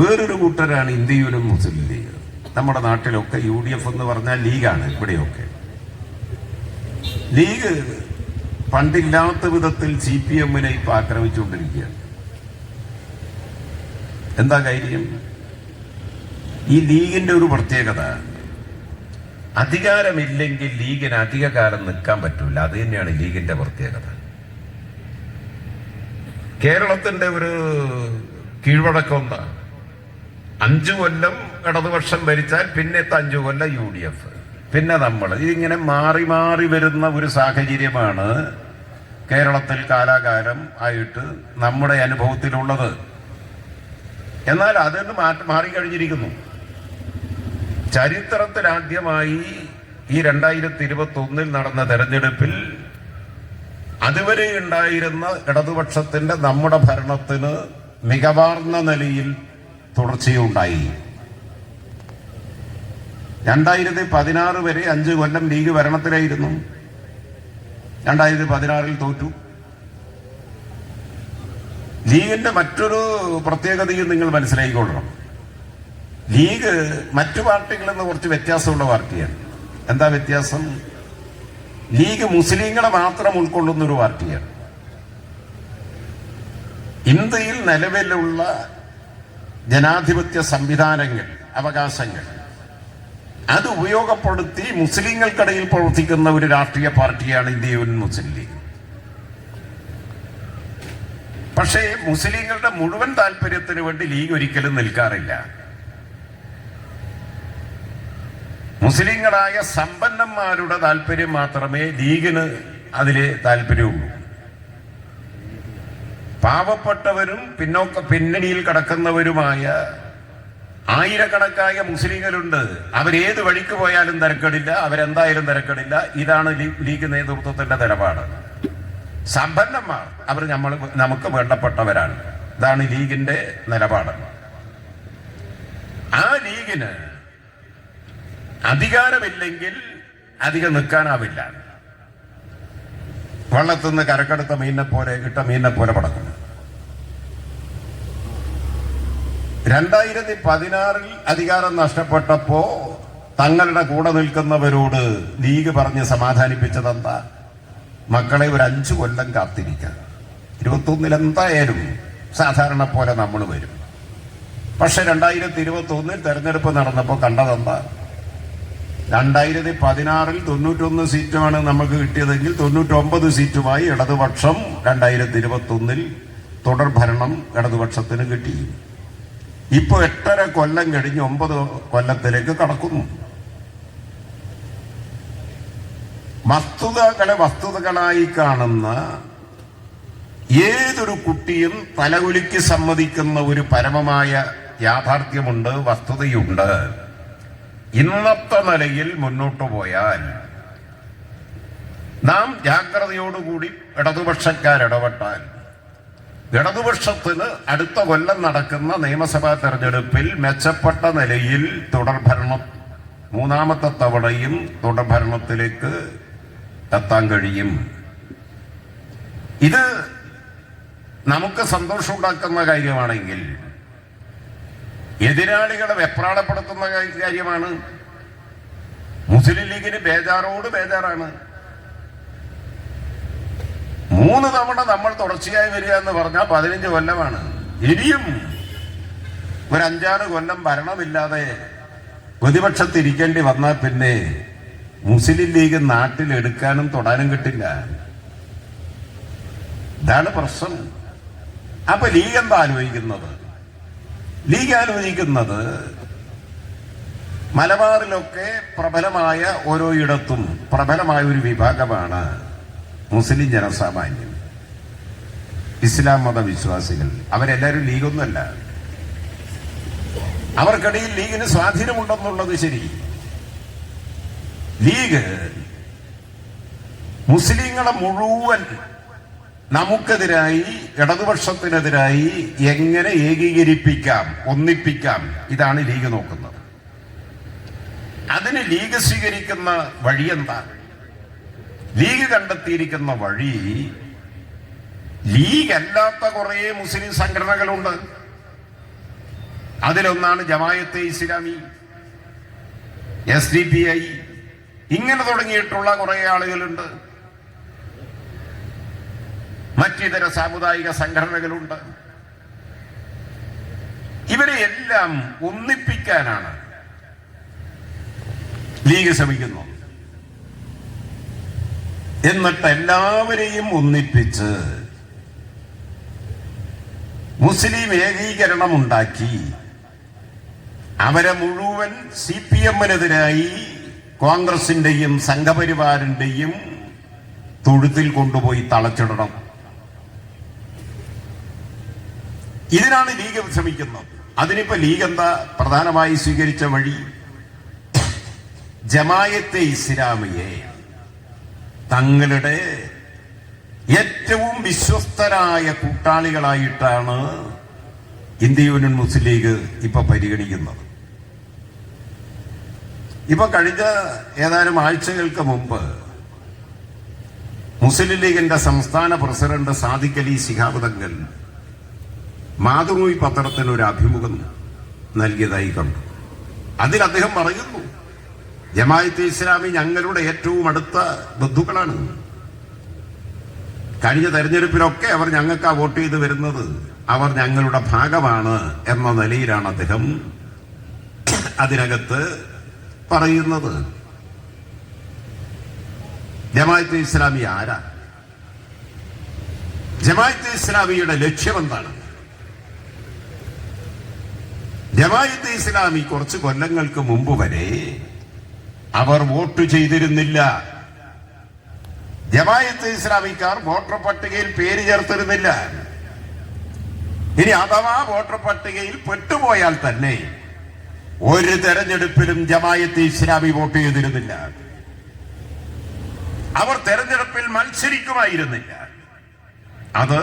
വേറൊരു കൂട്ടരാണ് ഇന്ത്യയിലും മുസ്ലിം ലീഗ്. നമ്മുടെ നാട്ടിലൊക്കെ യു ഡി എഫ് എന്ന് പറഞ്ഞാൽ ലീഗാണ് ഇവിടെയൊക്കെ. ലീഗ് പണ്ടില്ലാത്ത വിധത്തിൽ സി പി എമ്മിനെ ഇപ്പൊ ആക്രമിച്ചുകൊണ്ടിരിക്കുകയാണ്. എന്താ കാര്യം? ഈ ലീഗിന്റെ ഒരു പ്രത്യേകത അധികാരമില്ലെങ്കിൽ ലീഗിന് അധിക കാലം നിൽക്കാൻ പറ്റൂല. അത് തന്നെയാണ് ലീഗിന്റെ പ്രത്യേകത. കേരളത്തിന്റെ ഒരു കീഴ്വഴക്കം എന്താ? അഞ്ചു കൊല്ലം ഇടതുപക്ഷം ഭരിച്ചാൽ പിന്നെ അഞ്ചു കൊല്ലം യു ഡി എഫ്. പിന്നെ നമ്മൾ ഇതിങ്ങനെ മാറി മാറി വരുന്ന ഒരു സാഹചര്യമാണ് കേരളത്തിൽ കാലാകാലം ആയിട്ട് നമ്മുടെ അനുഭവത്തിലുള്ളത്. എന്നാൽ അതിന് മാറ്റം മാറിക്കഴിഞ്ഞിരിക്കുന്നു. ചരിത്രത്തിലാദ്യമായി ഈ രണ്ടായിരത്തി ഇരുപത്തി ഒന്നിൽ നടന്ന തെരഞ്ഞെടുപ്പിൽ അതുവരെ ഉണ്ടായിരുന്ന ഇടതുപക്ഷത്തിന്റെ നമ്മുടെ ഭരണത്തിന് മികവാർന്ന നിലയിൽ തുടർച്ചയുണ്ടായി. രണ്ടായിരത്തി പതിനാറ് വരെ അഞ്ച് കൊല്ലം ലീഗ് ഭരണത്തിലായിരുന്നു. രണ്ടായിരത്തി പതിനാറിൽ തോറ്റു. ലീഗിന്റെ മറ്റൊരു പ്രത്യേകതയും നിങ്ങൾ മനസ്സിലാക്കിക്കൊള്ളണം. ലീഗ് മറ്റു പാർട്ടികളിൽ നിന്ന് കുറച്ച് വ്യത്യാസമുള്ള പാർട്ടിയാണ്. എന്താ വ്യത്യാസം? ലീഗ് മുസ്ലിങ്ങളെ മാത്രം ഉൾക്കൊള്ളുന്ന ഒരു പാർട്ടിയാണ്. ഇന്ത്യയിൽ നിലവിലുള്ള ജനാധിപത്യ സംവിധാനങ്ങൾ അവകാശങ്ങൾ. അത് ഉപയോഗപ്പെടുത്തി മുസ്ലിങ്ങൾക്കിടയിൽ പ്രവർത്തിക്കുന്ന ഒരു രാഷ്ട്രീയ പാർട്ടിയാണ് ഇന്ത്യൻ മുസ്ലിം. ലീഗ് പക്ഷേ മുസ്ലിങ്ങളുടെ മുഴുവൻ താല്പര്യത്തിന് വേണ്ടി ലീഗ് ഒരിക്കലും നിൽക്കാറില്ല. മുസ്ലിങ്ങളായ സമ്പന്നന്മാരുടെ താല്പര്യം മാത്രമേ ലീഗിന് അതിലെ താല്പര്യമുള്ളൂ പാവപ്പെട്ടവരും പിന്നോക്ക പിന്നണിയിൽ കടക്കുന്നവരുമായ ആയിരക്കണക്കായ മുസ്ലിങ്ങളുണ്ട്. അവരേത് വഴിക്ക് പോയാലും തിരക്കടില്ല അവരെന്തായാലും തിരക്കടില്ല. ഇതാണ് ലീഗ് നേതൃത്വത്തിന്റെ നിലപാട്. സമ്പന്നന്മാർ അവർ നമ്മൾ നമുക്ക് വേണ്ടപ്പെട്ടവരാണ്. ഇതാണ് ലീഗിന്റെ നിലപാട്. ആ ലീഗിന് അധികാരമില്ലെങ്കിൽ അധികം നിൽക്കാനാവില്ല. വള്ളത്തുനിന്ന് കരക്കെടുത്ത മീനെ പോലെ ഇട്ട മീനെ പോലെ പടക്കും. രണ്ടായിരത്തി പതിനാറിൽ അധികാരം നഷ്ടപ്പെട്ടപ്പോ തങ്ങളുടെ കൂടെ നിൽക്കുന്നവരോട് ലീഗ് പറഞ്ഞ് സമാധാനിപ്പിച്ചതെന്താ? മക്കളെ ഒരു അഞ്ചു കൊല്ലം കാത്തിരിക്കാം. ഇരുപത്തൊന്നിൽ എന്തായാലും സാധാരണ പോലെ നമ്മൾ വരും. പക്ഷെ രണ്ടായിരത്തി ഇരുപത്തി ഒന്നിൽ തെരഞ്ഞെടുപ്പ് നടന്നപ്പോൾ കണ്ടതെന്താ? രണ്ടായിരത്തി പതിനാറിൽ തൊണ്ണൂറ്റൊന്ന് സീറ്റുമാണ് നമുക്ക് കിട്ടിയതെങ്കിൽ തൊണ്ണൂറ്റൊമ്പത് സീറ്റുമായി ഇടതുപക്ഷം രണ്ടായിരത്തി ഇരുപത്തി ഒന്നിൽ തുടർ ഭരണം ഇടതുപക്ഷത്തിന് കിട്ടി. ഇപ്പൊ എട്ടര കൊല്ലം കഴിഞ്ഞ് ഒമ്പത് കൊല്ലത്തിലേക്ക് കടക്കുന്നു. വസ്തുതകളെ വസ്തുതകളായി കാണുന്ന ഏതൊരു കുട്ടിയും തലകുലിക്ക് സമ്മതിക്കുന്ന ഒരു പരമമായ യാഥാർത്ഥ്യമുണ്ട് വസ്തുതയുണ്ട്. ഇന്നത്തെ നിലയിൽ മുന്നോട്ട് പോയാൽ നാം ജാഗ്രതയോടുകൂടി ഇടതുപക്ഷക്കാരിടപെട്ടാൽ ഇടതുപക്ഷത്തിന് അടുത്ത കൊല്ലം നടക്കുന്ന നിയമസഭാ തെരഞ്ഞെടുപ്പിൽ മെച്ചപ്പെട്ട നിലയിൽ തുടർഭരണം മൂന്നാമത്തെ തവണയും തുടർഭരണത്തിലേക്ക് എത്താൻ കഴിയും. ഇത് നമുക്ക് സന്തോഷമുണ്ടാക്കുന്ന കാര്യമാണെങ്കിൽ എതിരാളികളെ വെപ്രാളപ്പെടുത്തുന്ന കാര്യമാണ്. മുസ്ലിം ലീഗിന് ബേജാറോട് ബേജാറാണ്. മൂന്ന് തവണ നമ്മൾ തുടർച്ചയായി വരിക എന്ന് പറഞ്ഞാൽ പതിനഞ്ച് കൊല്ലമാണ്. ഇനിയും ഒരു അഞ്ചാറ് കൊല്ലം ഭരണമില്ലാതെ പ്രതിപക്ഷത്തിരിക്കേണ്ടി വന്നാൽ പിന്നെ മുസ്ലിം ലീഗ് നാട്ടിൽ എടുക്കാനും തൊടാനും കിട്ടില്ല. ഇതാണ് പ്രശ്നം. അപ്പൊ ലീഗ് എന്താ ആലോചിക്കുന്നത്? ലീഗ് ആലോചിക്കുന്നത് മലബാറിലൊക്കെ പ്രബലമായ ഓരോ ഇടത്തും പ്രബലമായ ഒരു വിഭാഗമാണ്. മുസ്ലിം ജനസാമാന്യം ഇസ്ലാം മത വിശ്വാസികൾ അവരെല്ലാവരും ലീഗൊന്നുമല്ല. അവർക്കിടയിൽ ലീഗിന് സ്വാധീനമുണ്ടെന്നുള്ളത് ശരി. ലീഗ് മുസ്ലിങ്ങളെ മുഴുവൻ നമുക്കെതിരായി ഇടതുപക്ഷത്തിനെതിരായി എങ്ങനെ ഏകീകരിപ്പിക്കാം ഒന്നിപ്പിക്കാം ഇതാണ് ലീഗ് നോക്കുന്നത്. അതിന് ലീഗ് സ്വീകരിക്കുന്ന വഴി എന്താ ലീഗ് കണ്ടെത്തിയിരിക്കുന്ന വഴി ലീഗ് അല്ലാത്ത കുറേ മുസ്ലിം സംഘടനകളുണ്ട്. അതിലൊന്നാണ് Jamaate Islami S D P I ഇങ്ങനെ തുടങ്ങിയിട്ടുള്ള കുറേ ആളുകളുണ്ട്. മറ്റിതര സാമുദായിക സംഘടനകളുണ്ട്. ഇവരെ എല്ലാം ഒന്നിപ്പിക്കാനാണ് ലീഗ് ശ്രമിക്കുന്നത്. എന്നിട്ട് എല്ലാവരെയും ഒന്നിപ്പിച്ച് മുസ്ലിം ഏകീകരണം ഉണ്ടാക്കി അവരെ മുഴുവൻ സി പി എമ്മിനെതിരായി കോൺഗ്രസിന്റെയും സംഘപരിവാറിന്റെയും തൊഴുത്തിൽ കൊണ്ടുപോയി തളച്ചിടണം. ഇതിനാണ് ലീഗ് ശ്രമിക്കുന്നത് അതിനിപ്പോ ലീഗ് എന്താ പ്രധാനമായി സ്വീകരിച്ച വഴി? ജമായത്തെ ഇസ്ലാമിയെ തങ്ങളുടെ ഏറ്റവും വിശ്വസ്തരായ കൂട്ടാളികളായിട്ടാണ് ഇന്ത്യ യൂണിയൻ മുസ്ലിം ലീഗ് ഇപ്പൊ പരിഗണിക്കുന്നത്. ഇപ്പൊ കഴിഞ്ഞ ഏതാനും ആഴ്ചകൾക്ക് മുമ്പ് മുസ്ലിം ലീഗിന്റെ സംസ്ഥാന പ്രസിഡന്റ് സാദിഖ് അലി ശിഹാബ് തങ്ങൾ മാതൃഭൂമി പത്രത്തിന് ഒരു അഭിമുഖം നൽകിയതായി കണ്ടു. അതിൽ അദ്ദേഹം പറയുന്നു ജമായത്ത് ഇസ്ലാമി ഞങ്ങളുടെ ഏറ്റവും അടുത്ത ബന്ധുക്കളാണ്. കഴിഞ്ഞ തെരഞ്ഞെടുപ്പിലൊക്കെ അവർ ഞങ്ങൾക്ക് വോട്ട് ചെയ്ത് വരുന്നത്. അവർ ഞങ്ങളുടെ ഭാഗമാണ് എന്ന നിലയിലാണ് അദ്ദേഹം അതിനകത്ത് പറയുന്നത്. ജമായത്ത് ഇസ്ലാമി ആരാ? ജമായത്ത് ഇസ്ലാമിയുടെ ലക്ഷ്യം എന്താണ്? ജമായത്ത് ഇസ്ലാമി കുറച്ച് കൊല്ലങ്ങൾക്ക് മുമ്പ് വരെ അവർ വോട്ട് ചെയ്തിരുന്നില്ല. ജമായത്ത് ഇസ്ലാമിക്കാർ വോട്ടർ പട്ടികയിൽ പേര് ചേർത്തിരുന്നില്ല. ഇനി അഥവാ വോട്ടർ പട്ടികയിൽ പെട്ടുപോയാൽ തന്നെ ഒരു തെരഞ്ഞെടുപ്പിലും ജമായത്ത് ഇസ്ലാമി വോട്ട് ചെയ്തിരുന്നില്ല. അവർ തെരഞ്ഞെടുപ്പിൽ മത്സരിക്കുമായിരുന്നില്ല. അത്